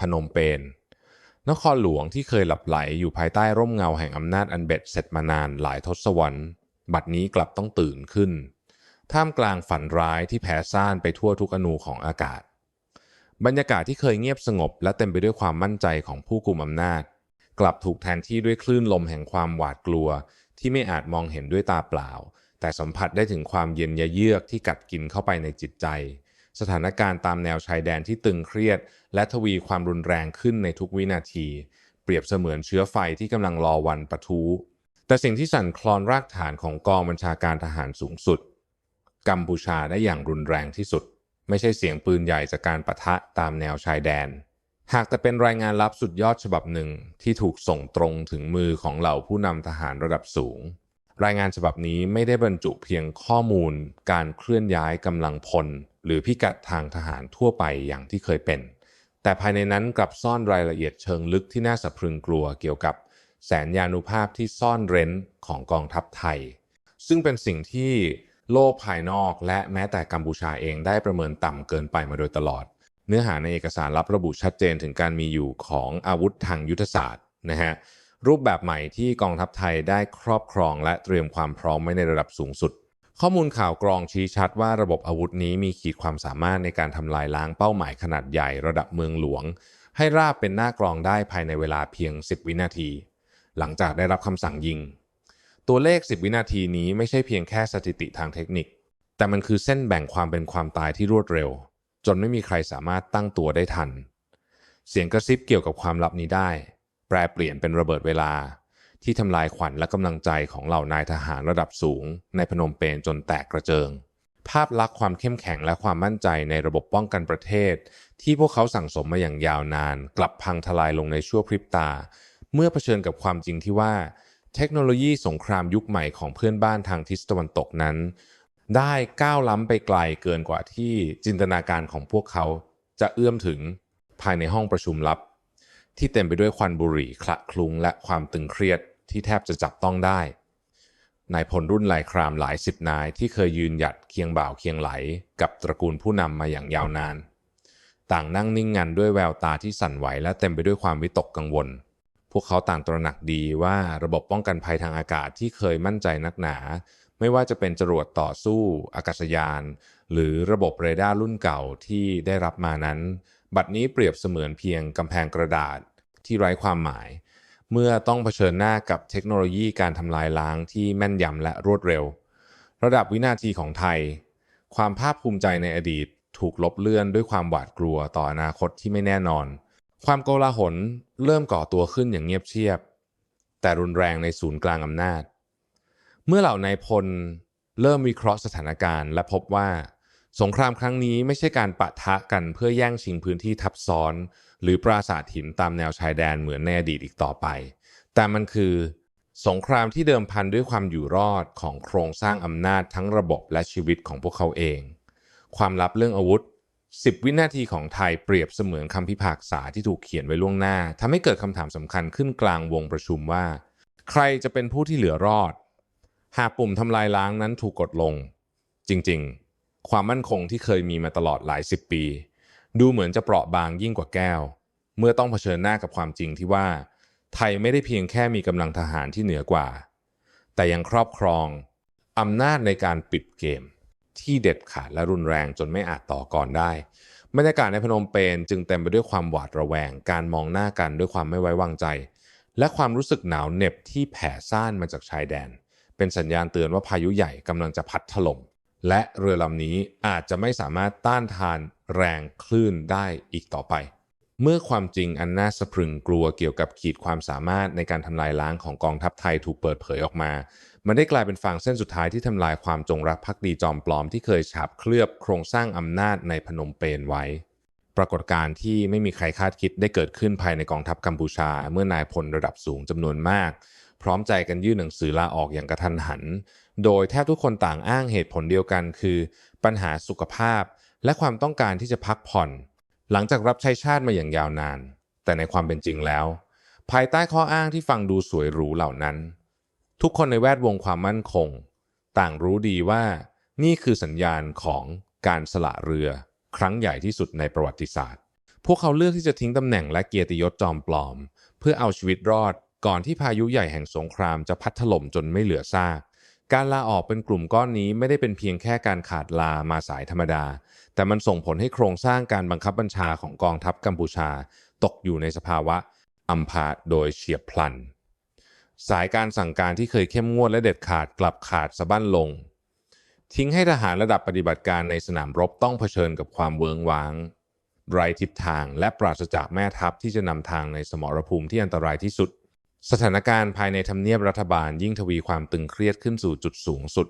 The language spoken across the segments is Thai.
พนมเปญนครหลวงที่เคยหลับไหลอยู่ภายใต้ร่มเงาแห่งอำนาจอันเบ็ดเสร็จมานานหลายทศวรรษ บัดนี้กลับต้องตื่นขึ้น ท่ามกลางฝันร้ายที่แผ่ซ่านไปทั่วทุกอนูของอากาศ บรรยากาศที่เคยเงียบสงบและเต็มไปด้วยความมั่นใจของผู้กุมอำนาจ กลับถูกแทนที่ด้วยคลื่นลมแห่งความหวาดกลัว ที่ไม่อาจมองเห็นด้วยตาเปล่า แต่สัมผัสได้ถึงความเย็นยะเยือกที่กัดกินเข้าไปในจิตใจ สถานการณ์ตามแนวชายแดนที่ตึงเครียด และทวีความรุนแรงขึ้นในทุกวินาที เปรียบเสมือนเชื้อไฟที่กำลังรอวันปะทุแต่สิ่งที่สั่นคลอนรากฐานของกองบัญชาการทหารสูงสุด กัมพูชาได้อย่างรุนแรงที่สุด ไม่ใช่เสียงปืนใหญ่จากการปะทะตามแนวชายแดน หากแต่เป็นรายงานลับสุดยอดฉบับหนึ่งที่ถูกส่งตรงถึงมือของเหล่าผู้นำทหารระดับสูง รายงานฉบับนี้ไม่ได้บรรจุเพียงข้อมูล การเคลื่อนย้ายกำลังพล หรือพิกัดทางทหารทั่วไปอย่างที่เคยเป็น แต่ภายในนั้นกลับซ่อนรายละเอียดเชิงลึกที่น่าสะพรึงกลัวเกี่ยวกับแสนยานุภาพที่ซ่อนเร้นของกองทัพไทย ซึ่งเป็นสิ่งที่โลกภายนอกและแม้แต่กัมพูชาเองได้ประเมินต่ำเกินไปมาโดยตลอด เนื้อหาในเอกสารลับระบุชัดเจนถึงการมีอยู่ของอาวุธทางยุทธศาสตร์นะฮะ รูปแบบใหม่ที่กองทัพไทยได้ครอบครองและเตรียมความพร้อมไว้ในระดับสูงสุด ข้อมูลข่าวกรองชี้ชัดว่าระบบอาวุธนี้มีขีดความสามารถในการทำลายล้างเป้าหมายขนาดใหญ่ระดับเมืองหลวง ให้ราบเป็นหน้ากรองได้ภายในเวลาเพียง 10 วินาที หลังจากได้รับคำสั่งยิง ตัวเลข 10 วินาทีนี้ไม่ใช่เพียงแค่สถิติทางเทคนิค แต่มันคือเส้นแบ่งความเป็นความตายที่รวดเร็ว จนไม่มีใครสามารถตั้งตัวได้ทัน เสียงกระซิบเกี่ยวกับความลับนี้ได้ แปลเปลี่ยนเป็นระเบิดเวลา ที่ทำลายขวัญและกำลังใจของเหล่านายทหารระดับสูง ในพนมเปญจนแตกกระเจิง ภาพลักษณ์ความเข้มแข็งและความมั่นใจในระบบป้องกันประเทศ ที่พวกเขาสั่งสมมาอย่างยาวนาน กลับพังทลายลงในชั่วพริบตา เมื่อเผชิญกับความจริงที่ว่า เทคโนโลยีสงครามยุคใหม่ของเพื่อนบ้านทางทิศตะวันตกนั้น ได้ก้าวล้ำไปไกลเกินกว่าที่จินตนาการของพวกเขาจะเอื้อมถึงภายในห้องประชุมลับ ที่เต็มไปด้วยควันบุหรี่คละคลุ้งและความตึงเครียดที่แทบจะจับต้องได้นายพลรุ่นลายครามหลายสิบนายที่เคยยืนหยัดเคียงบ่าวเคียงไหล กับตระกูลผู้นำมาอย่างยาวนาน ต่างนั่งนิ่งงันด้วยแววตาที่สั่นไหวและเต็มไปด้วยความวิตกกังวล พวกเขาต่างตระหนักดีว่าระบบป้องกันภัยทางอากาศที่เคยมั่นใจนักหนา ไม่ว่าจะเป็นจรวดต่อสู้ อากาศยาน หรือระบบเรดาร์รุ่นเก่าที่ได้รับมานั้น บัดนี้เปรียบเสมือนเพียงกำแพงกระดาษที่ไร้ความหมาย เมื่อต้องเผชิญหน้ากับเทคโนโลยีการทำลายล้างที่แม่นยำและรวดเร็ว ระดับวินาทีของไทย ความภาคภูมิใจในอดีตถูกลบเลื่อนด้วยความหวาดกลัวต่ออนาคตที่ไม่แน่นอน ความโกลาหลเริ่มก่อตัวขึ้นอย่างเงียบเชียบ แต่รุนแรงในศูนย์กลางอำนาจ เมื่อเหล่านายพลเริ่มวิเคราะห์สถานการณ์ และพบว่า สงครามครั้งนี้ไม่ใช่การปะทะกันเพื่อแย่งชิงพื้นที่ทับซ้อน หรือปราสาทหินตามแนวชายแดนเหมือนในอดีตอีกต่อไป แต่มันคือสงครามที่เดิมพันด้วยความอยู่รอดของโครงสร้างอำนาจทั้งระบบและชีวิตของพวกเขาเอง ความลับเรื่องอาวุธ 10 วินาทีของไทยเปรียบเสมือนคำพิพากษาที่ถูกเขียนไว้ล่วงหน้าทำให้เกิดคำถามสำคัญขึ้นกลางวงประชุมว่า ใครจะเป็นผู้ที่เหลือรอด หากปุ่มทำลายล้างนั้นถูกกดลง จริง ๆ ความมั่นคงที่เคยมีมาตลอดหลายสิบปี ดูเหมือนจะเปราะบางยิ่งกว่าแก้ว เมื่อต้องเผชิญหน้ากับความจริงที่ว่า ไทยไม่ได้เพียงแค่มีกำลังทหารที่เหนือกว่า แต่ยังครอบครองอำนาจในการปิดเกม ที่เด็ดขาดและรุนแรงจนไม่อาจต่อกรได้บรรยากาศในพนมเปญจึงเต็มไปด้วยความหวาดระแวง การมองหน้ากันด้วยความไม่ไว้วางใจ และความรู้สึกหนาวเหน็บที่แผ่ซ่านมาจากชายแดน เป็นสัญญาณเตือนว่าพายุใหญ่กำลังจะพัดถล่ม และเรือลำนี้อาจจะไม่สามารถต้านทานแรงคลื่นได้อีกต่อไป เมื่อความจริงอันน่าสะพรึงกลัวเกี่ยวกับขีดความสามารถในการทำลายล้างของกองทัพไทยถูกเปิดเผยออกมา มันได้กลายเป็นฟางเส้นสุดท้ายที่ทำลายความจงรักภักดีจอมปลอมที่เคยฉาบเคลือบโครงสร้างอำนาจในพนมเปญไว้ ปรากฏการณ์ที่ไม่มีใครคาดคิดได้เกิดขึ้นภายในกองทัพกัมพูชา เมื่อนายพลระดับสูงจำนวนมาก พร้อมใจกันยื่นหนังสือลาออกอย่างกระทันหัน โดยแทบทุกคนต่างอ้างเหตุผลเดียวกัน คือ ปัญหาสุขภาพ และความต้องการที่จะพักผ่อน หลังจากรับใช้ชาติมาอย่างยาวนาน แต่ในความเป็นจริงแล้ว ภายใต้ข้ออ้างที่ฟังดูสวยหรูเหล่านั้น ทุกคนในแวดวงความมั่นคง ต่างรู้ดีว่า นี่คือสัญญาณของการสละเรือ ครั้งใหญ่ที่สุดในประวัติศาสตร์ พวกเขาเลือกที่จะทิ้งตำแหน่งและเกียรติยศจอมปลอม เพื่อเอาชีวิตรอดก่อนที่พายุใหญ่แห่งสงครามจะพัดถล่มจนไม่เหลือซาก การลาออกเป็นกลุ่มก้อนนี้ไม่ได้เป็นเพียงแค่การขาดลามาสายธรรมดา แต่มันส่งผลให้โครงสร้างการบังคับบัญชาของกองทัพกัมพูชา ตกอยู่ในสภาวะอัมพาตโดยเฉียบพลัน สายการสั่งการที่เคยเข้มงวดและเด็ดขาดกลับขาดสะบั้นลง ทิ้งให้ทหารระดับปฏิบัติการในสนามรบต้องเผชิญกับความเวิงว้างไร้ทิศทางและปราศจากแม่ทัพที่จะนำทางในสมรภูมิที่อันตรายที่สุด สถานการณ์ภายในทำเนียบรัฐบาลยิ่งทวีความตึงเครียดขึ้นสู่จุดสูงสุด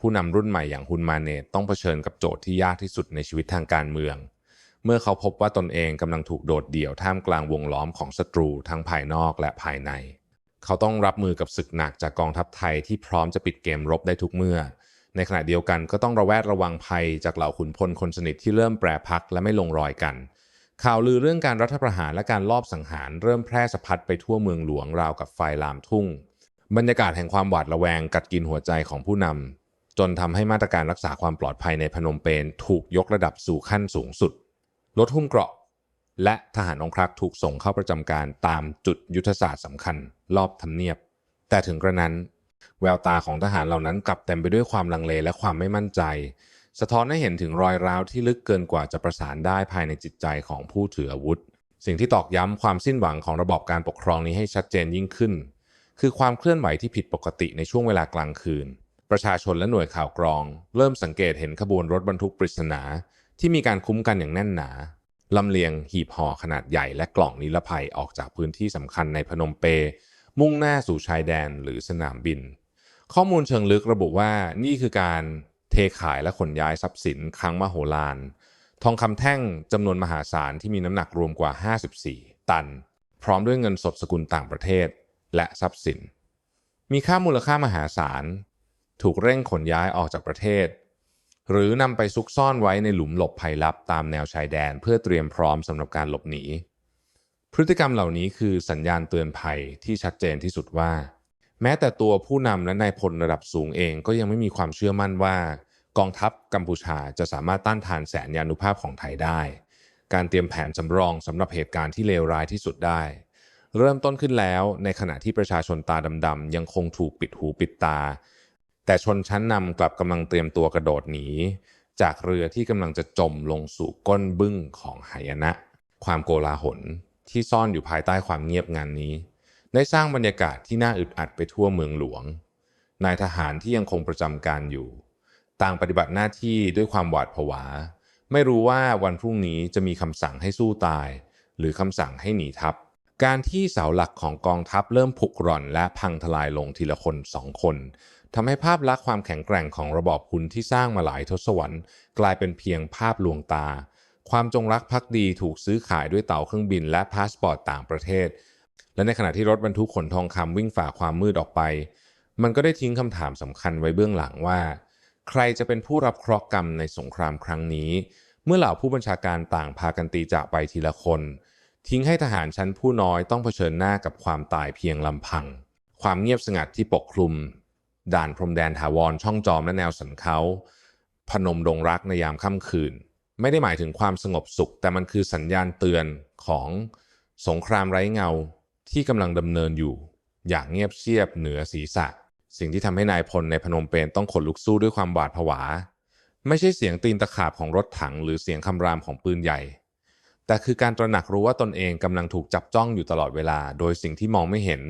ผู้นำรุ่นใหม่อย่างฮุนมาเนตต้องเผชิญกับโจทย์ที่ยากที่สุดในชีวิตทางการเมือง เมื่อเขาพบว่าตนเองกำลังถูกโดดเดี่ยวท่ามกลางวงล้อมของศัตรูทั้งภายนอกและภายใน เขาต้องรับมือกับศึกหนักจากกองทัพไทยที่พร้อมจะปิดเกมรบได้ทุกเมื่อ ในขณะเดียวกันก็ต้องระแวดระวังภัยจากเหล่าขุนพลคนสนิทที่เริ่มแปรพักและไม่ลงรอยกัน ข่าวลือเรื่องการรัฐประหารและการลอบสังหารเริ่มแพร่สะพัดไปทั่วเมืองหลวงราวกับไฟลามทุ่ง บรรยากาศแห่งความหวาดระแวงกัดกินหัวใจของผู้นำจนทำให้มาตรการรักษาความปลอดภัยในพนมเปญถูกยกระดับสู่ขั้นสูงสุดรถหุ้มเกราะ และทหารองครักษ์ถูกส่งเข้าประจำการตามจุดยุทธศาสตร์สำคัญ รอบทำเนียบ แต่ถึงกระนั้น แววตาของทหารเหล่านั้นกลับเต็มไปด้วยความลังเลและความไม่มั่นใจ สะท้อนให้เห็นถึงรอยร้าวที่ลึกเกินกว่าจะประสานได้ภายในจิตใจของผู้ถืออาวุธ สิ่งที่ตอกย้ำความสิ้นหวังของระบอบการปกครองนี้ให้ชัดเจนยิ่งขึ้น คือความเคลื่อนไหวที่ผิดปกติในช่วงเวลากลางคืน ประชาชนและหน่วยข่าวกรอง เริ่มสังเกตเห็นขบวนรถบรรทุกปริศนา ที่มีการคุ้มกันอย่างแน่นหนาลำเลียงหีบห่อขนาดใหญ่และกล่องนิรภัยออกจากพื้นที่สำคัญในพนมเป มุ่งหน้าสู่ชายแดนหรือสนามบิน ข้อมูลเชิงลึกระบุว่านี่คือการ เทขายและขนย้ายทรัพย์สินครั้งมโหฬารทองคำแท่งจำนวนมหาศาลที่มีน้ำหนักรวมกว่า 54 ตัน พร้อมด้วยเงินสดสกุลต่างประเทศ และทรัพย์สิน มีค่ามูลค่ามหาศาล ถูกเร่งขนย้ายออกจากประเทศ หรือนำไปซุกซ่อนไว้ในหลุมหลบภัยลับตามแนวชายแดนเพื่อเตรียมพร้อมสำหรับการหลบหนี พฤติกรรมเหล่านี้คือสัญญาณเตือนภัยที่ชัดเจนที่สุดว่า แม้แต่ตัวผู้นำและนายพลระดับสูงเองก็ยังไม่มีความเชื่อมั่นว่า กองทัพกัมพูชาจะสามารถต้านทานแสนยานุภาพของไทยได้ การเตรียมแผนสำรองสำหรับเหตุการณ์ที่เลวร้ายที่สุดได้ เริ่มต้นขึ้นแล้วในขณะที่ประชาชนตาดำๆยังคงถูกปิดหูปิดตา แต่ชนชั้นนำกลับกำลังเตรียมตัวกระโดดหนี จากเรือที่กำลังจะจมลงสู่ก้นบึ้งของหายนะ ความโกลาหลที่ซ่อนอยู่ภายใต้ความเงียบงานนี้ ได้สร้างบรรยากาศที่น่าอึดอัดไปทั่วเมืองหลวงนายทหารที่ยังคงประจำการอยู่ ต่างปฏิบัติหน้าที่ด้วยความหวาดผวา ไม่รู้ว่าวันพรุ่งนี้จะมีคำสั่งให้สู้ตาย หรือคำสั่งให้หนีทัพ การที่เสาหลักของกองทัพเริ่มผุกร่อนและพังทลายลงทีละคนสองคนทำให้ภาพลักษณ์ความแข็งแกร่งของระบอบคุณที่สร้างมาหลายทศวรรษ กลายเป็นเพียงภาพลวงตา ความจงรักภักดีถูกซื้อขายด้วยเต่าเครื่องบินและพาสปอร์ตต่างประเทศ และในขณะที่รถบรรทุกขนทองคำวิ่งฝ่าความมืดออกไป มันก็ได้ทิ้งคำถามสำคัญไว้เบื้องหลังว่า ใครจะเป็นผู้รับเคราะห์กรรมในสงครามครั้งนี้ เมื่อเหล่าผู้บัญชาการต่างพากันตีจากไปทีละคน ทิ้งให้ทหารชั้นผู้น้อยต้องเผชิญหน้ากับความตายเพียงลำพัง ความเงียบสงัดที่ปกคลุม ด่านพรมแดนถาวรช่องจอมและแนวสันเขา พนมดงรักในยามค่ำคืน ไม่ได้หมายถึงความสงบสุข แต่มันคือสัญญาณเตือนของสงครามไร้เงาที่กำลังดำเนินอยู่ อย่างเงียบเชียบเหนือศีรษะ สิ่งที่ทำให้นายพลในพนมเปญต้องขนลุกสู้ด้วยความหวาดผวา ไม่ใช่เสียงตีนตะขาบของรถถังหรือเสียงคำรามของปืนใหญ่ แต่คือการตระหนักรู้ว่าตนเองกำลังถูกจับจ้องอยู่ตลอดเวลา โดยสิ่งที่มองไม่เห็น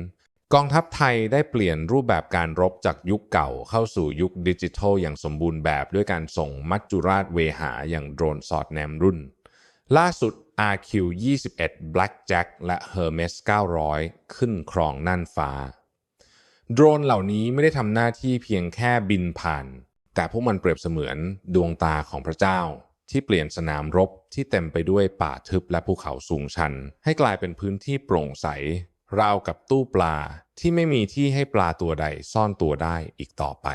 กองทัพไทยได้เปลี่ยนรูปแบบการรบจากยุคเก่าเข้าสู่ยุคดิจิทัลอย่างสมบูรณ์แบบด้วยการส่งมัจจุราชเวหาอย่างโดรนสอดแนมรุ่น ล่าสุด RQ-21 Blackjack และ Hermes 900 ขึ้นครองน่านฟ้า โดรนเหล่านี้ไม่ได้ทำหน้าที่เพียงแค่บินผ่าน แต่พวกมันเปรียบเสมือนดวงตาของพระเจ้า ที่เปลี่ยนสนามรบที่เต็มไปด้วยป่าทึบและภูเขาสูงชัน ให้กลายเป็นพื้นที่โปร่งใส ราวกับตู้ปลาที่ไม่มีที่ให้ปลาตัวใดซ่อนตัวได้อีกต่อไป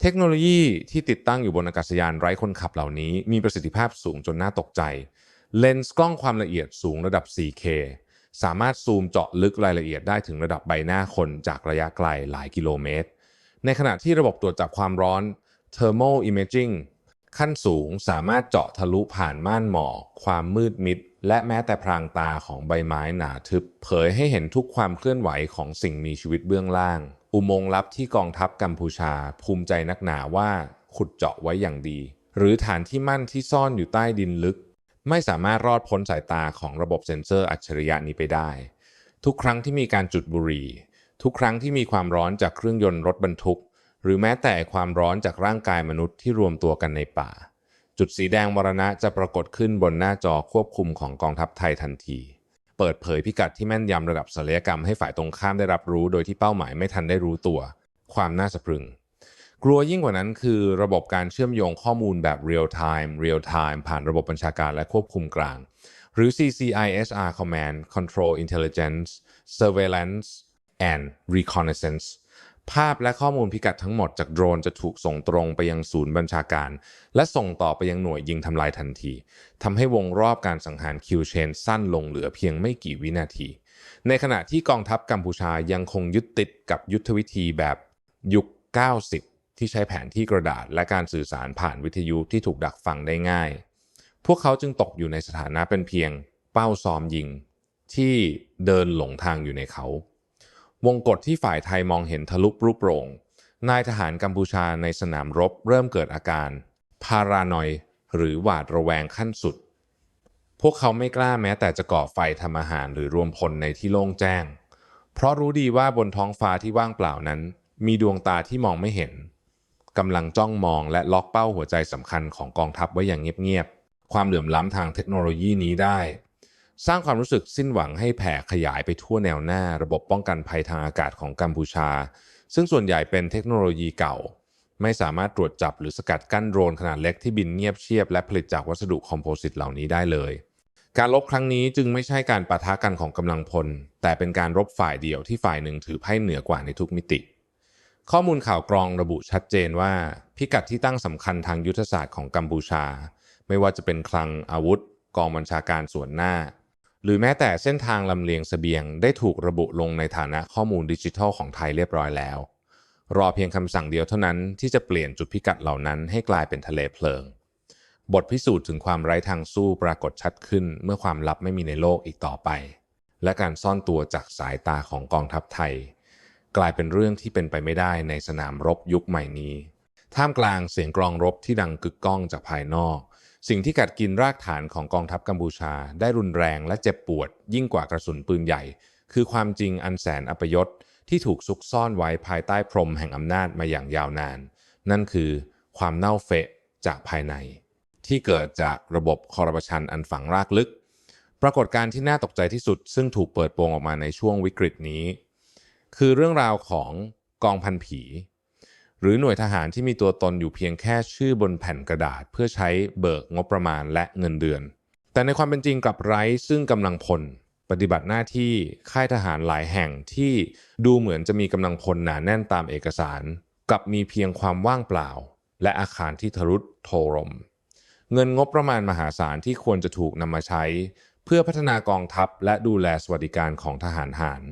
เทคโนโลยีที่ติดตั้งอยู่บนอากาศยานไร้คนขับเหล่านี้ มีประสิทธิภาพสูงจนน่าตกใจ เลนส์กล้องความละเอียดสูงระดับ 4K สามารถซูมเจาะลึกรายละเอียดได้ถึงระดับใบหน้าคนจากระยะไกลหลายกิโลเมตร ในขณะที่ระบบตรวจจับความร้อน Thermal Imaging ขั้นสูงสามารถเจาะทะลุผ่านม่านหมอก ความมืดมิด และแม้แต่พรางตาของใบไม้หนาทึบ เผยให้เห็นทุกความเคลื่อนไหวของสิ่งมีชีวิตเบื้องล่าง อุโมงค์ลับที่กองทัพกัมพูชา ภูมิใจนักหนาว่าขุดเจาะไว้อย่างดี หรือฐานที่มั่นที่ซ่อนอยู่ใต้ดินลึก ไม่สามารถรอดพ้นสายตาของระบบเซ็นเซอร์อัจฉริยะนี้ไปได้ ทุกครั้งที่มีการจุดบุหรี่ ทุกครั้งที่มีความร้อนจากเครื่องยนต์รถบรรทุก หรือแม้แต่ความร้อนจากร่างกายมนุษย์ที่รวมตัวกันในป่า จุดสีแดงมรณะจะปรากฏขึ้นบนหน้าจอควบคุมของกองทัพไทยทันที เปิดเผยพิกัดที่แม่นยำระดับศัลยกรรมให้ฝ่ายตรงข้ามได้รับรู้ โดยที่เป้าหมายไม่ทันได้รู้ตัว ความน่าสะพรึง กลัวยิ่งกว่านั้นคือระบบการเชื่อมโยงข้อมูลแบบ real time real time ผ่านระบบบัญชาการและควบคุมกลาง หรือ CCISR Command Control Intelligence Surveillance and Reconnaissance ภาพและข้อมูลพิกัดทั้งหมดจากโดรนจะถูกส่งตรงไปยังศูนย์บัญชาการ และส่งต่อไปยังหน่วยยิงทำลายทันทีทำให้วงรอบการสังหารคิวเชนสั้นลงเหลือเพียงไม่กี่วินาที ในขณะที่กองทัพกัมพูชายังคงยึดติดกับยุทธวิธีแบบยุค 90 ที่ใช้แผนที่กระดาษ และการสื่อสารผ่านวิทยุที่ถูกดักฟังได้ง่าย พวกเขาจึงตกอยู่ในสถานะเป็นเพียงเป้าซ้อมยิง ที่เดินหลงทางอยู่ในเขา วงกฏที่ฝ่ายไทยมองเห็นทะลุปรุโปร่งนายทหารกัมพูชาในสนามรบเริ่มเกิดอาการ พารานอยหรือหวาดระแวงขั้นสุด พวกเขาไม่กล้าแม้แต่จะก่อไฟทำอาหารหรือรวมพลในที่โล่งแจ้ง เพราะรู้ดีว่าบนท้องฟ้าที่ว่างเปล่านั้น มีดวงตาที่มองไม่เห็น กำลังจ้องมองและล็อกเป้าหัวใจสำคัญของกองทัพไว้อย่างเงียบๆ ความเหลื่อมล้ำทางเทคโนโลยีนี้ได้ สร้างความรู้สึกสิ้นหวังให้แผ่ขยายไปทั่วแนวหน้า ระบบป้องกันภัยทางอากาศของกัมพูชา ซึ่งส่วนใหญ่เป็นเทคโนโลยีเก่า ไม่สามารถตรวจจับหรือสกัดกั้นโดรนขนาดเล็กที่บินเงียบเชียบ และผลิตจากวัสดุคอมโพสิตเหล่านี้ได้เลยการรบครั้งนี้จึงไม่ใช่การปะทะกันของกำลังพล แต่เป็นการรบฝ่ายเดียวที่ฝ่ายหนึ่งถือไพ่เหนือกว่าในทุกมิติ ข้อมูลข่าวกรองระบุชัดเจนว่า พิกัดที่ตั้งสำคัญทางยุทธศาสตร์ของกัมพูชา ไม่ว่าจะเป็นคลังอาวุธ กองบัญชาการส่วนหน้า หรือแม้แต่เส้นทางลำเลียงเสบียงได้ถูกระบุลงในฐานะข้อมูลดิจิทัลของไทยเรียบร้อยแล้ว รอเพียงคำสั่งเดียวเท่านั้นที่จะเปลี่ยนจุดพิกัดเหล่านั้นให้กลายเป็นทะเลเพลิง บทพิสูจน์ถึงความไร้ทางสู้ปรากฏชัดขึ้น เมื่อความลับไม่มีในโลกอีกต่อไป และการซ่อนตัวจากสายตาของกองทัพไทย กลายเป็นเรื่องที่เป็นไปไม่ได้ในสนามรบยุคใหม่นี้ ท่ามกลางเสียงกลองรบที่ดังกึกก้องจากภายนอก สิ่งที่กัดกินรากฐานของกองทัพกัมพูชา ได้รุนแรงและเจ็บปวด ยิ่งกว่ากระสุนปืนใหญ่ คือความจริงอันแสนอัปยศที่ถูกซุกซ่อนไว้ภายใต้พรมแห่งอำนาจมาอย่างยาวนาน นั่นคือความเน่าเฟะจากภายใน ที่เกิดจากระบบคอร์รัปชันอันฝังรากลึก ปรากฏการณ์ที่น่าตกใจที่สุด ซึ่งถูกเปิดโปงออกมาในช่วงวิกฤตนี้ คือเรื่องราวของกองพันผี หรือหน่วยทหารที่มีตัวตนอยู่เพียงแค่ชื่อบนแผ่นกระดาษ เพื่อใช้เบิกงบประมาณและเงินเดือน แต่ในความเป็นจริงกลับไร้ซึ่งกำลังพล ปฏิบัติหน้าที่ค่ายทหารหลายแห่งที่ดูเหมือนจะมีกำลังพลหนาแน่นตามเอกสารกลับมีเพียงความว่างเปล่า และอาคารที่ทะลุโทรม เงินงบประมาณมหาศาลที่ควรจะถูกนำมาใช้ เพื่อพัฒนากองทัพและดูแลสวัสดิการของทหารหาร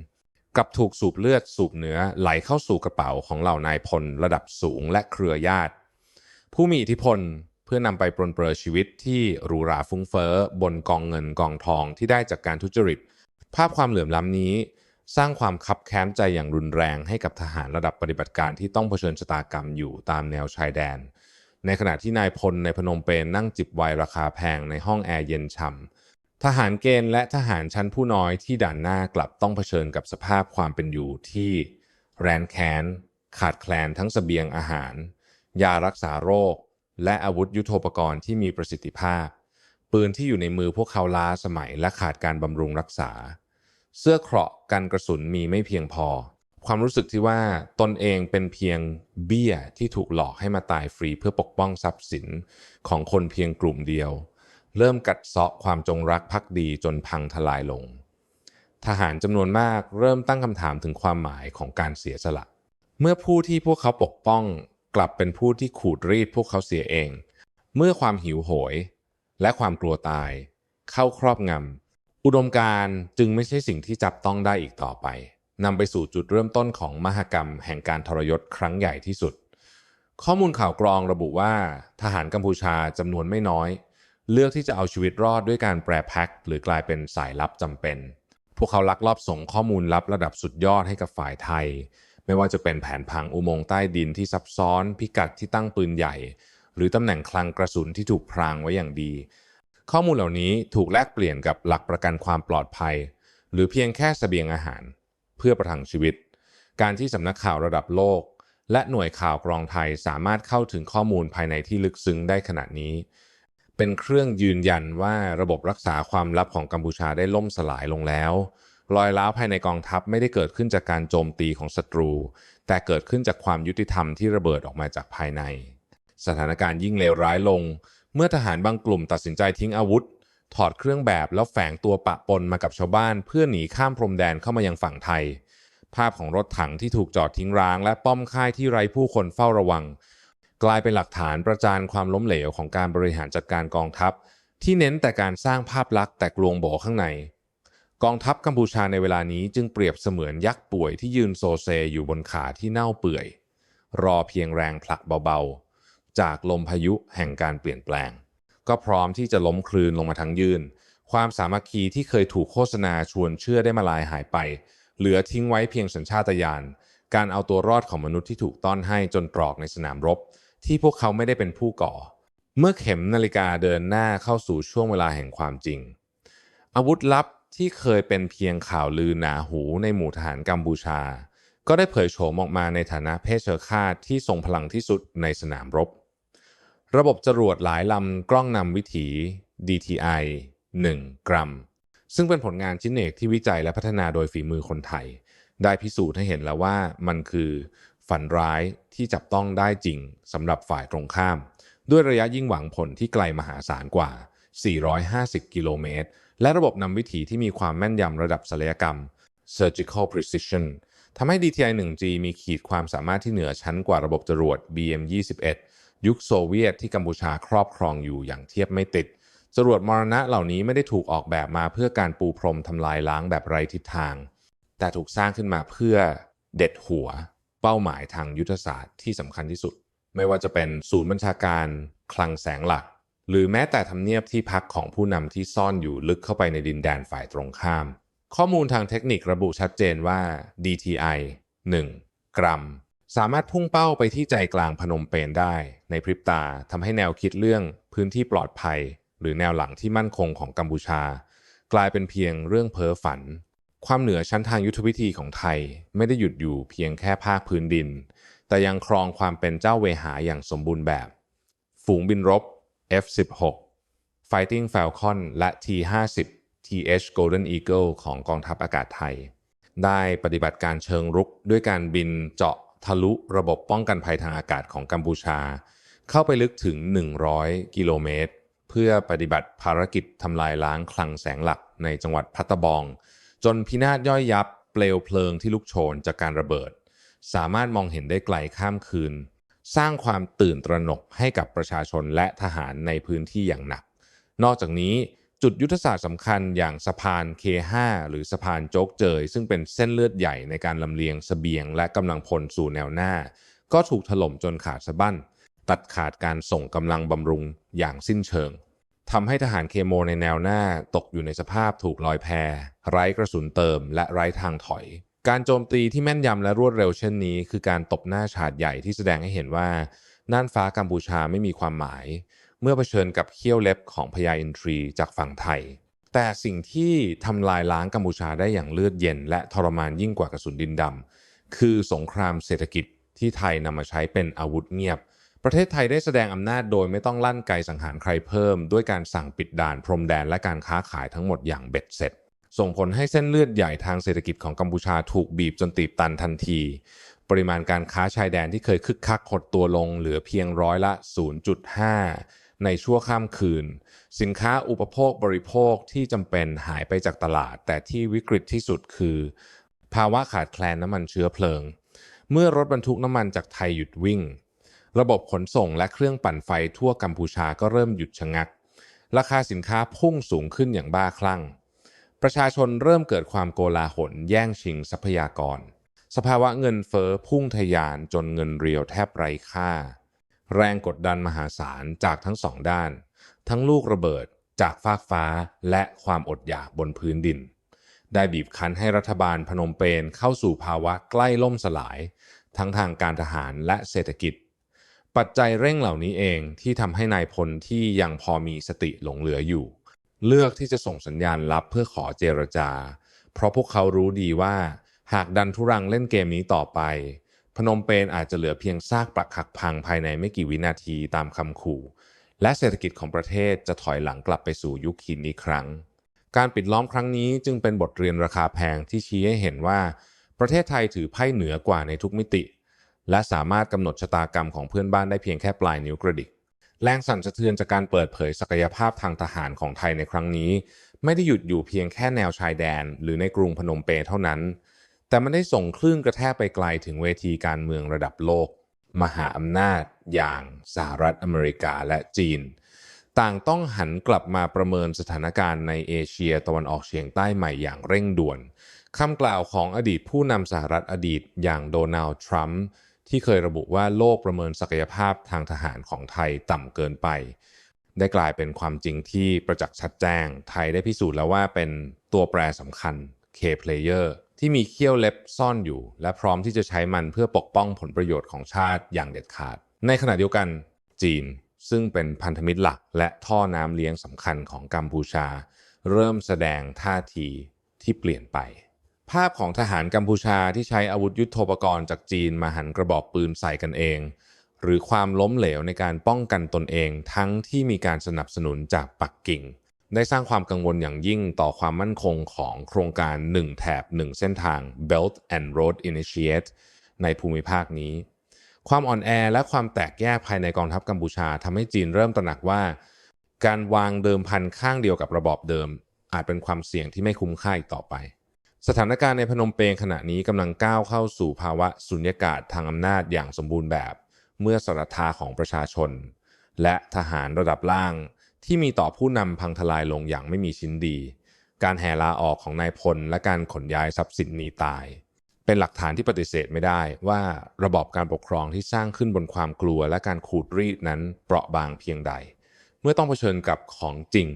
กับถูกสูบเลือดสูบเนื้อไหลเข้าสู่กระเป๋าของเหล่านายพลระดับสูงและเครือญาติ ผู้มีอิทธิพลเพื่อนำไปปรนเปรอชีวิตที่หรูหราฟุ้งเฟ้อบนกองเงินกองทองที่ได้จากการทุจริต ภาพความเหลื่อมล้ำนี้ สร้างความคับแค้นใจอย่างรุนแรงให้กับทหารระดับปฏิบัติการที่ต้องเผชิญชะตากรรมอยู่ตามแนวชายแดน ในขณะที่นายพลในพนมเปญนั่งจิบไวน์ราคาแพงในห้องแอร์เย็นฉ่ำ ทหารเกณฑ์และทหารชั้นผู้น้อยที่ด่านหน้ากลับต้องเผชิญกับสภาพความเป็นอยู่ที่แรนแค้น ขาดแคลนทั้งเสบียงอาหาร ยารักษาโรค และอาวุธยุโทโธปกรณ์ที่มีประสิทธิภาพ ปืนที่อยู่ในมือพวกเขาล้าสมัยและขาดการบำรุงรักษา เสื้อเคราะห์กันกระสุนมีไม่เพียงพอ ความรู้สึกที่ว่าตนเองเป็นเพียงเบี้ยที่ถูกหลอกให้มาตายฟรีเพื่อปกป้องทรัพย์สินของคนเพียงกลุ่มเดียว เริ่มกัดเซาะความจงรักภักดีจนพังทลายลง ทหารจำนวนมากเริ่มตั้งคำถามถึงความหมายของการเสียสละ เมื่อผู้ที่พวกเขาปกป้อง กลับเป็นผู้ที่ขูดรีดพวกเขาเสียเอง เมื่อความหิวโหย และความกลัวตาย เข้าครอบงำอุดมการณ์จึงไม่ใช่สิ่งที่จับต้องได้อีกต่อไปนำไปสู่จุดเริ่มต้นของมหกรรมแห่งการทรยศครั้งใหญ่ที่สุด ข้อมูลข่าวกรองระบุว่า ทหารกัมพูชาจำนวนไม่น้อย เลือกที่จะเอาชีวิตรอดด้วยการแปรแพ็คหรือกลายเป็นสายลับจำเป็น พวกเขาลักลอบส่งข้อมูลลับระดับสุดยอดให้กับฝ่ายไทย ไม่ว่าจะเป็นแผนพังอุโมงค์ใต้ดินที่ซับซ้อน พิกัดที่ตั้งปืนใหญ่ หรือตำแหน่งคลังกระสุนที่ถูกพรางไว้อย่างดี ข้อมูลเหล่านี้ถูกแลกเปลี่ยนกับหลักประกันความปลอดภัย หรือเพียงแค่เสบียงอาหาร เพื่อประทังชีวิต การที่สำนักข่าวระดับโลก และหน่วยข่าวกรองไทยสามารถเข้าถึงข้อมูลภายในที่ลึกซึ้งได้ขนาดนี้ เป็นเครื่องยืนยันว่าระบบรักษาความลับของกัมพูชาได้ล่มสลายลงแล้ว รอยร้าวภายในกองทัพไม่ได้เกิดขึ้นจากการโจมตีของศัตรู แต่เกิดขึ้นจากความยุติธรรมที่ระเบิดออกมาจากภายใน สถานการณ์ยิ่งเลวร้ายลง เมื่อทหารบางกลุ่มตัดสินใจทิ้งอาวุธ ถอดเครื่องแบบแล้วแฝงตัวปะปนมากับชาวบ้าน เพื่อหนีข้ามพรมแดนเข้ามายังฝั่งไทย ภาพของรถถังที่ถูกจอดทิ้งร้าง และป้อมค่ายที่ไร้ผู้คนเฝ้าระวัง กลายเป็นหลักฐานประจานความล้มเหลวของการบริหารจัดการกองทัพ ที่เน้นแต่การสร้างภาพลักษณ์แต่กลวงโบข้างใน กองทัพกัมพูชาในเวลานี้จึงเปรียบเสมือนยักษ์ป่วยที่ยืนโซเซอยู่บนขาที่เน่าเปื่อย รอเพียงแรงผลักเบาๆ จากลมพายุแห่งการเปลี่ยนแปลง ก็พร้อมที่จะล้มคลืนลงมาทั้งยืนความสามัคคีที่เคยถูกโฆษณาชวนเชื่อได้มาลายหายไป เหลือทิ้งไว้เพียงสัญชาตญาณ การเอาตัวรอดของมนุษย์ที่ถูกต้อนให้จนตรอกในสนามรบ ที่พวกเขาไม่ได้เป็นผู้ก่อ เมื่อเข็มนาฬิกาเดินหน้าเข้าสู่ช่วงเวลาแห่งความจริง อาวุธลับที่เคยเป็นเพียงข่าวลือหนาหูในหมู่ทหารกัมพูชา ก็ได้เผยโฉมออกมาในฐานะเพเชื้อฆาตที่ทรงพลังที่สุดในสนามรบ ระบบจรวดหลายลำกล้องนำวิถี DTI 1 กรัม ซึ่งเป็นผลงานชิ้นเอกที่วิจัยและพัฒนาโดยฝีมือคนไทย ได้พิสูจน์ให้เห็นแล้วว่ามันคือ ฝันร้ายที่จับต้องได้จริงสำหรับฝ่ายตรงข้าม ด้วยระยะยิ่งหวังผลที่ไกลมหาศาลกว่า 450 กิโลเมตร และระบบนำวิถีที่มีความแม่นยำระดับศัลยกรรม surgical precision ทำให้ DTI 1G มีขีดความสามารถที่เหนือชั้นกว่าระบบจรวด BM-21 ยุคโซเวียตที่กัมพูชาครอบครองอยู่อย่างเทียบไม่ติด จรวดมรณะเหล่านี้ไม่ได้ถูกออกแบบมาเพื่อการปูพรมทำลายล้างแบบไร้ทิศทาง แต่ถูกสร้างขึ้นมาเพื่อเด็ดหัว เป้าหมายทางยุทธศาสตร์ที่สำคัญที่สุด ไม่ว่าจะเป็นศูนย์บัญชาการคลังแสงหลัก หรือแม้แต่ทำเนียบที่พักของผู้นำที่ซ่อนอยู่ลึกเข้าไปในดินแดนฝ่ายตรงข้าม ข้อมูลทางเทคนิคระบุชัดเจนว่า DTI 1 กรัม สามารถพุ่งเป้าไปที่ใจกลางพนมเปญได้ ในพริบตาทำให้แนวคิดเรื่องพื้นที่ปลอดภัย หรือแนวหลังที่มั่นคงของกัมพูชา กลายเป็นเพียงเรื่องเพ้อฝัน ความเหนือชั้นทางยุทธวิธีของไทยไม่ได้หยุดอยู่เพียงแค่ภาคพื้นดิน แต่ยังครองความเป็นเจ้าเวหาอย่างสมบูรณ์แบบ ฝูงบินรบ F-16 Fighting Falcon และ T-50 TH Golden Eagle ของกองทัพอากาศไทย ได้ปฏิบัติการเชิงรุกด้วยการบินเจาะทะลุระบบป้องกันภัยทางอากาศของกัมพูชา เข้าไปลึกถึง 100 กิโลเมตร เพื่อปฏิบัติภารกิจทำลายล้างคลังแสงหลักในจังหวัดพัตตบอง จนพินาศย่อยยับเปลวเพลิงที่ลุกโชนจากการระเบิด สามารถมองเห็นได้ไกลข้ามคืน สร้างความตื่นตระหนกให้กับประชาชนและทหารในพื้นที่อย่างหนัก นอกจากนี้จุดยุทธศาสตร์สำคัญอย่างสะพาน K5 หรือสะพานโจ๊กเจย ซึ่งเป็นเส้นเลือดใหญ่ในการลำเลียงสเสบียงและกำลังพลสู่แนวหน้า ก็ถูกถล่มจนขาดสะบั้น ตัดขาดการส่งกำลังบำรุงอย่างสิ้นเชิง ทำให้ทหารเคโมในแนวหน้าตกอยู่ในสภาพถูกลอยแพ ไร้กระสุนเติม และไร้ทางถอย การโจมตีที่แม่นยำและรวดเร็วเช่นนี้ คือการตบหน้าฉาดใหญ่ที่แสดงให้เห็นว่า น่านฟ้ากัมพูชาไม่มีความหมาย เมื่อเผชิญกับเขี้ยวเล็บของพญาอินทรีจากฝั่งไทย แต่สิ่งที่ทำลายล้างกัมพูชาได้อย่างเลือดเย็น และทรมานยิ่งกว่ากระสุนดินดำคือสงครามเศรษฐกิจที่ไทยนำมาใช้เป็นอาวุธเงียบ ประเทศไทยได้แสดงอำนาจโดยไม่ต้องลั่นไกสังหารใครเพิ่ม ด้วยการสั่งปิดด่านพรมแดนและการค้าขายทั้งหมดอย่างเบ็ดเสร็จ ส่งผลให้เส้นเลือดใหญ่ทางเศรษฐกิจของกัมพูชาถูกบีบจนตีบตันทันที ปริมาณการค้าชายแดนที่เคยคึกคักหดตัวลงเหลือเพียงร้อยละ 0.5 ในชั่วข้ามคืน สินค้าอุปโภคบริโภคที่จำเป็นหายไปจากตลาด แต่ที่วิกฤตที่สุดคือ ภาวะขาดแคลนน้ำมันเชื้อเพลิง เมื่อรถบรรทุกน้ำมันจากไทยหยุดวิ่ง ระบบขนส่งและเครื่องปั่นไฟทั่วกัมพูชาก็เริ่มหยุดชะงัก ราคาสินค้าพุ่งสูงขึ้นอย่างบ้าคลั่ง ประชาชนเริ่มเกิดความโกลาหลแย่งชิงทรัพยากร สภาวะเงินเฟอ้อพุ่งทะยานจนเงินเรียวแทบไร้ค่า แรงกดดันมหาศาลจากทั้งสองด้าน ทั้งลูกระเบิดจากฟากฟ้าและความอดอยากบนพื้นดิน ได้บีบคั้นให้รัฐบาลพนมเปญเข้าสู่ภาวะใกล้ล่มสลาย ทั้งทางการทหารและเศรษฐกิจ ปัจจัยเร่งเหล่านี้เองที่ทำให้นายพลที่ยังพอมีสติหลงเหลืออยู่ เลือกที่จะส่งสัญญาณลับเพื่อขอเจรจา เพราะพวกเขารู้ดีว่า หากดันทุรังเล่นเกมนี้ต่อไป พนมเปญอาจจะเหลือเพียงซากปรักหักพังภายในไม่กี่วินาทีตามคำขู่ และเศรษฐกิจของประเทศจะถอยหลังกลับไปสู่ยุคหินอีกครั้ง การปิดล้อมครั้งนี้จึงเป็นบทเรียนราคาแพงที่ชี้ให้เห็นว่า ประเทศไทยถือไพ่เหนือกว่าในทุกมิติ และสามารถกำหนดชะตากรรมของเพื่อนบ้านได้เพียงแค่ปลายนิ้วกระดิก แรงสั่นสะเทือนจากการเปิดเผยศักยภาพทางทหารของไทยในครั้งนี้ ไม่ได้หยุดอยู่เพียงแค่แนวชายแดน หรือในกรุงพนมเปญเท่านั้น แต่มันได้ส่งคลื่นกระแทกไปไกลถึงเวทีการเมืองระดับโลก มหาอำนาจ อย่างสหรัฐอเมริกาและจีน ต่างต้องหันกลับมาประเมินสถานการณ์ในเอเชียตะวันออกเฉียงใต้ใหม่อย่างเร่งด่วนคำกล่าวของอดีตผู้นำสหรัฐอดีตอย่างโดนัลด์ทรัมป์ ที่เคยระบุว่าโลกประเมินศักยภาพทางทหารของไทยต่ำเกินไป ได้กลายเป็นความจริงที่ประจักษ์ชัดแจ้ง ไทยได้พิสูจน์แล้วว่าเป็นตัวแปรสำคัญ K-player ที่มีเขี้ยวเล็บซ่อนอยู่ และพร้อมที่จะใช้มันเพื่อปกป้องผลประโยชน์ของชาติอย่างเด็ดขาด ในขณะเดียวกันจีน ซึ่งเป็นพันธมิตรหลัก และท่อน้ำเลี้ยงสำคัญของกัมพูชา เริ่มแสดงท่าทีที่เปลี่ยนไป ภาพของทหารกัมพูชาที่ใช้อาวุธยุโทโธปกรณ์จากจีนมาหันกระบอกปืนใส่กันเอง หรือความล้มเหลวในการป้องกันตนเองทั้งที่มีการสนับสนุนจากปักกิ่ง ได้สร้างความกังวลอย่างยิ่งต่อความมั่นคงของโครงการ 1 แถบ 1 เส้นทาง Belt and Road Initiative ในภูมิภาคนี้ ความอ่อนแอและความแตกแยกภายในกองทัพกัมพูชาทำให้จีนเริ่มตระหนักว่า การวางเดิมพันข้างเดียวกับระบอบเดิม อาจเป็นความเสี่ยงที่ไม่คุ้มค่าอีกต่อไป สถานการณ์ในพนมเปญขณะนี้กำลังก้าวเข้าสู่ภาวะสุญญากาศทางอำนาจอย่างสมบูรณ์แบบ เมื่อสรัทธาของประชาชน และทหารระดับล่าง ที่มีต่อผู้นำพังทลายลงอย่างไม่มีชิ้นดี การแห่ลาออกของนายพลและการขนย้ายทรัพย์สินหนีตาย เป็นหลักฐานที่ปฏิเสธไม่ได้ว่าระบอบการปกครองที่สร้างขึ้นบนความกลัวและการขูดรีดนั้นเปราะบางเพียงใด เมื่อต้องเผชิญกับของจริง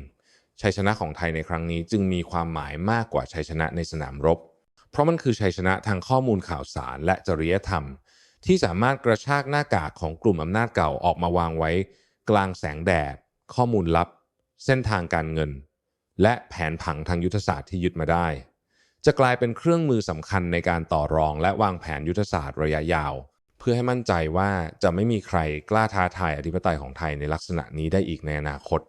ชัยชนะของไทยในครั้งนี้จึงมีความหมายมากกว่าชัยชนะในสนามรบ เพราะมันคือชัยชนะทางข้อมูลข่าวสารและจริยธรรม ที่สามารถกระชากหน้ากากของกลุ่มอำนาจเก่าออกมาวางไว้ กลางแสงแดด ข้อมูลลับ เส้นทางการเงิน และแผนผังทางยุทธศาสตร์ที่ยึดมาได้ จะกลายเป็นเครื่องมือสำคัญในการต่อรองและวางแผนยุทธศาสตร์ระยะยาว เพื่อให้มั่นใจว่าจะไม่มีใครกล้าท้าทายอธิปไตยของไทยในลักษณะนี้ได้อีกในอนาคต